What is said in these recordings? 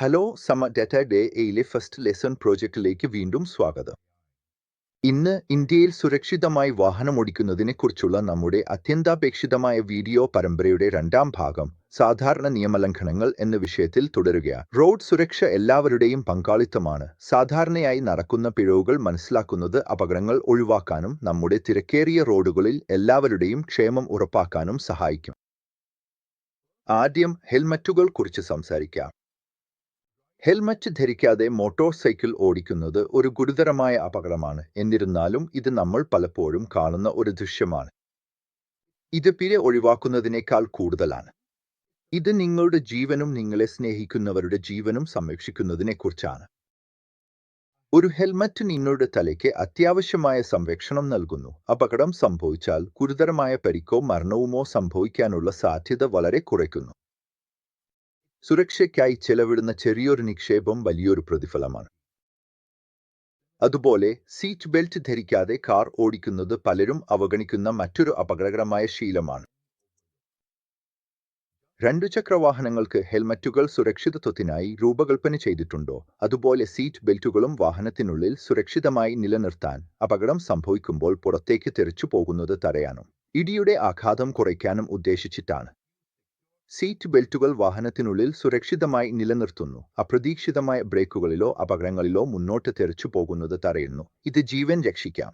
Hello സമ data day എയിലെ first lesson പ്രോജക്റ്റിലേക്ക് വീണ്ടും സ്വാഗതം. ഇന്ന് ഇന്ത്യയിൽ സുരക്ഷിതമായി വാഹനം വാഹനമോടിക്കുന്നതിനെക്കുറിച്ചുള്ള നമ്മുടെ അത്യന്താപേക്ഷിതമായ വീഡിയോ പരമ്പരയുടെ രണ്ടാം ഭാഗം സാധാരണ നിയമലംഘനങ്ങൾ എന്ന വിഷയത്തിൽ തുടരുകയാണ്. റോഡ് സുരക്ഷ എല്ലാവരുടെയും പങ്കാളിത്തമാണ്. സാധാരണയായി നടക്കുന്ന പിഴവുകൾ മനസ്സിലാക്കുന്നത് അപകടങ്ങൾ ഒഴിവാക്കാനും നമ്മുടെ തിരക്കേറിയ റോഡുകളിൽ എല്ലാവരുടെയും ക്ഷേമം ഉറപ്പാക്കാനും സഹായിക്കും. ആദ്യം ഹെൽമറ്റുകൾ കുറിച്ച് സംസാരിക്കാം. ഹെൽമറ്റ് ധരിക്കാതെ മോട്ടോർ സൈക്കിൾ ഓടിക്കുന്നത് ഒരു ഗുരുതരമായ അപകടമാണ്. എന്നിരുന്നാലും ഇത് നമ്മൾ പലപ്പോഴും കാണുന്ന ഒരു ദൃശ്യമാണ്. ഇത് പിഴ ഒഴിവാക്കുന്നതിനേക്കാൾ കൂടുതലാണ്. ഇത് നിങ്ങളുടെ ജീവനും നിങ്ങളെ സ്നേഹിക്കുന്നവരുടെ ജീവനും സംരക്ഷിക്കുന്നതിനെക്കുറിച്ചാണ്. ഒരു ഹെൽമറ്റ് നിങ്ങളുടെ തലയ്ക്ക് അത്യാവശ്യമായ സംരക്ഷണം നൽകുന്നു. അപകടം സംഭവിച്ചാൽ ഗുരുതരമായ പരിക്കോ മരണവുമോ സംഭവിക്കാനുള്ള സാധ്യത വളരെ കുറയ്ക്കുന്നു. സുരക്ഷയ്ക്കായി ചെലവിടുന്ന ചെറിയൊരു നിക്ഷേപം വലിയൊരു പ്രതിഫലമാണ്. അതുപോലെ സീറ്റ് ബെൽറ്റ് ധരിക്കാതെ കാർ ഓടിക്കുന്നത് പലരും അവഗണിക്കുന്ന മറ്റൊരു അപകടകരമായ ശീലമാണ്. രണ്ടു ചക്രവാഹനങ്ങൾക്ക് ഹെൽമറ്റുകൾ സുരക്ഷിതത്വത്തിനായി രൂപകൽപ്പന ചെയ്തിട്ടുണ്ടോ? അതുപോലെ സീറ്റ് ബെൽറ്റുകളും വാഹനത്തിനുള്ളിൽ സുരക്ഷിതമായി നിലനിർത്താൻ അപകടം സംഭവിക്കുമ്പോൾ പുറത്തേക്ക് തെറിച്ചു പോകുന്നത് തടയാനും ഇടിയുടെ ആഘാതം കുറയ്ക്കാനും ഉദ്ദേശിച്ചിട്ടാണ്. സീറ്റ് ബെൽറ്റുകൾ വാഹനത്തിനുള്ളിൽ സുരക്ഷിതമായി നിലനിർത്തുന്നു. അപ്രതീക്ഷിതമായ ബ്രേക്കുകളിലോ അപകടങ്ങളിലോ മുന്നോട്ട് തെറിച്ചു പോകുന്നത് തടയുന്നു. ഇത് ജീവൻ രക്ഷിക്കാം.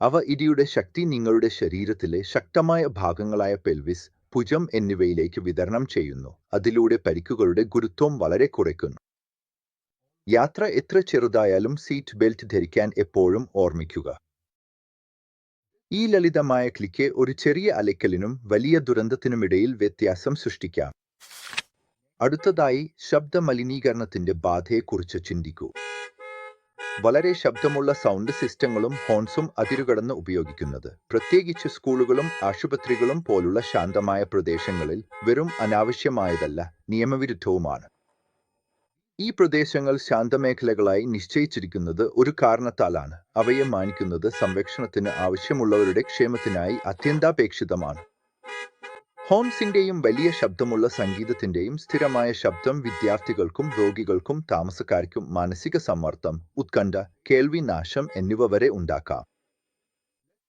അവ ഇടിയുടെ ശക്തി നിങ്ങളുടെ ശരീരത്തിലെ ശക്തമായ ഭാഗങ്ങളായ പെൽവിസ് ഭുജം എന്നിവയിലേക്ക് വിതരണം ചെയ്യുന്നു. അതിലൂടെ പരിക്കുകളുടെ ഗുരുത്വം വളരെ കുറയ്ക്കുന്നു. യാത്ര എത്ര ചെറുതായാലും സീറ്റ് ബെൽറ്റ് ധരിക്കാൻ എപ്പോഴും ഓർമ്മിക്കുക. ഈ ലളിതമായ ക്ലിക്ക് ഒരു ചെറിയ അലക്കലിനും വലിയ ദുരന്തത്തിനുമിടയിൽ വ്യത്യാസം സൃഷ്ടിക്കാം. അടുത്തതായി ശബ്ദ മലിനീകരണത്തിന്റെ ബാധയെക്കുറിച്ച് ചിന്തിക്കൂ. വളരെ ശബ്ദമുള്ള സൗണ്ട് സിസ്റ്റങ്ങളും ഹോൺസും അതിരുകടന്ന് ഉപയോഗിക്കുന്നത്. പ്രത്യേകിച്ച് സ്കൂളുകളും ആശുപത്രികളും പോലുള്ള ശാന്തമായ പ്രദേശങ്ങളിൽ വെറും അനാവശ്യമായതല്ല നിയമവിരുദ്ധവുമാണ്. ഈ പ്രദേശങ്ങൾ ശാന്തമേഖലകളായി നിശ്ചയിച്ചിരിക്കുന്നത് ഒരു കാരണത്താലാണ്. അവയെ മാനിക്കുന്നത് സംരക്ഷണത്തിന് ആവശ്യമുള്ളവരുടെ ക്ഷേമത്തിനായി അത്യന്താപേക്ഷിതമാണ്. ഹോംസിന്റെയും വലിയ ശബ്ദമുള്ള സംഗീതത്തിന്റെയും സ്ഥിരമായ ശബ്ദം വിദ്യാർത്ഥികൾക്കും രോഗികൾക്കും താമസക്കാർക്കും മാനസിക സമ്മർദ്ദം ഉത്കണ്ഠ കേൾവി നാശം എന്നിവ വരെ ഉണ്ടാക്കാം.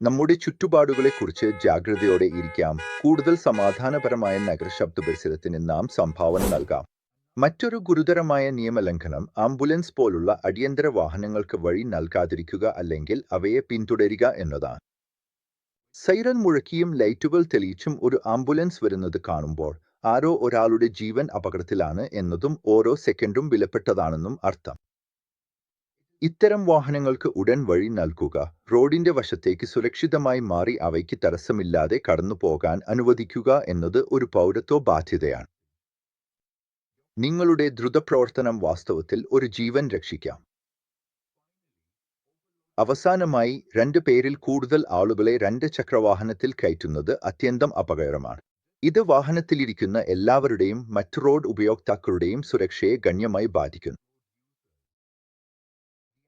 നമ്മുടെ ചുറ്റുപാടുകളെക്കുറിച്ച് ജാഗ്രതയോടെ ഇരിക്കാം. കൂടുതൽ സമാധാനപരമായ നഗരശബ്ദ പരിസരത്തിന് നാം സംഭാവന നൽകാം. മറ്റൊരു ഗുരുതരമായ നിയമലംഘനം ആംബുലൻസ് പോലുള്ള അടിയന്തര വാഹനങ്ങൾക്ക് വഴി നൽകാതിരിക്കുക അല്ലെങ്കിൽ അവയെ പിന്തുടരുക എന്നതാണ്. സൈറൻ മുഴക്കിയും ലൈറ്റുകൾ തെളിയിച്ചും ഒരു ആംബുലൻസ് വരുന്നത് കാണുമ്പോൾ ആരോ ഒരാളുടെ ജീവൻ അപകടത്തിലാണ് എന്നതും ഓരോ സെക്കൻഡും വിലപ്പെട്ടതാണെന്നും അർത്ഥം. ഇത്തരം വാഹനങ്ങൾക്ക് ഉടൻ വഴി നൽകുക റോഡിന്റെ വശത്തേക്ക് സുരക്ഷിതമായി മാറി അവയ്ക്ക് തടസ്സമില്ലാതെ കടന്നു പോകാൻ അനുവദിക്കുക എന്നത് ഒരു പൗരത്വ ബാധ്യതയാണ്. നിങ്ങളുടെ ദ്രുതപ്രവർത്തനം വാസ്തവത്തിൽ ഒരു ജീവൻ രക്ഷിക്കാം. അവസാനമായി രണ്ട് പേരിൽ കൂടുതൽ ആളുകളെ രണ്ട് ചക്രവാഹനത്തിൽ കയറ്റുന്നത് അത്യന്തം അപകടമാണ്. ഇത് വാഹനത്തിലിരിക്കുന്ന എല്ലാവരുടെയും മറ്റ് റോഡ് ഉപയോക്താക്കളുടെയും സുരക്ഷയെ ഗണ്യമായി ബാധിക്കുന്നു.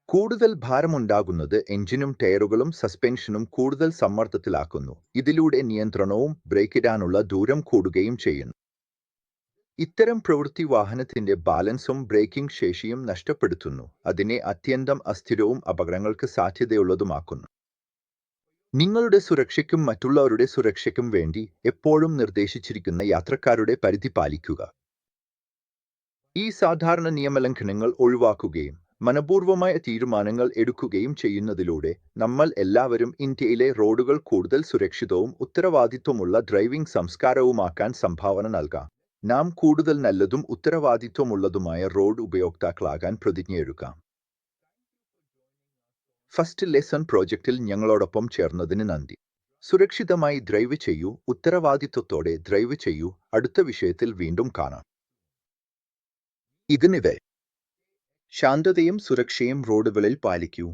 കൂടുതൽ ഭാരമുണ്ടാകുന്നത് എഞ്ചിനും ടയറുകളും സസ്പെൻഷനും കൂടുതൽ സമ്മർദ്ദത്തിലാക്കുന്നു. ഇതിലൂടെ നിയന്ത്രണവും ബ്രേക്കിടാനുള്ള ദൂരം കൂടുകയും ചെയ്യുന്നു. ഇത്തരം പ്രവൃത്തി വാഹനത്തിന്റെ ബാലൻസും ബ്രേക്കിംഗ് ശേഷിയും നഷ്ടപ്പെടുത്തുന്നു. അതിനെ അത്യന്തം അസ്ഥിരവും അപകടങ്ങൾക്ക് സാധ്യതയുള്ളതുമാക്കുന്നു. നിങ്ങളുടെ സുരക്ഷയ്ക്കും മറ്റുള്ളവരുടെ സുരക്ഷയ്ക്കും വേണ്ടി എപ്പോഴും നിർദ്ദേശിച്ചിരിക്കുന്ന യാത്രക്കാരുടെ പരിധി പാലിക്കുക. ഈ സാധാരണ നിയമലംഘനങ്ങൾ ഒഴിവാക്കുകയും മനപൂർവമായ തീരുമാനങ്ങൾ എടുക്കുകയും ചെയ്യുന്നതിലൂടെ നമ്മൾ എല്ലാവരും ഇന്ത്യയിലെ റോഡുകൾ കൂടുതൽ സുരക്ഷിതവും ഉത്തരവാദിത്വമുള്ള ഡ്രൈവിംഗ് സംസ്കാരവുമാക്കാൻ സംഭാവന നൽകാം. നാം കൂടുതൽ നല്ലതും ഉത്തരവാദിത്വമുള്ളതുമായ റോഡ് ഉപയോക്താക്കളാകാൻ പ്രതിജ്ഞയെടുക്കാം ഫസ്റ്റ് ലെസൺ പ്രോജക്റ്റിൽ ഞങ്ങളോടൊപ്പം ചേർന്നതിന് നന്ദി. സുരക്ഷിതമായി ഡ്രൈവ് ചെയ്യൂ ഉത്തരവാദിത്വത്തോടെ ഡ്രൈവ് ചെയ്യൂ. അടുത്ത വിഷയത്തിൽ വീണ്ടും കാണാം. ഇതിനിടെ ശാന്തതയും സുരക്ഷയും റോഡുകളിൽ പാലിക്കൂ.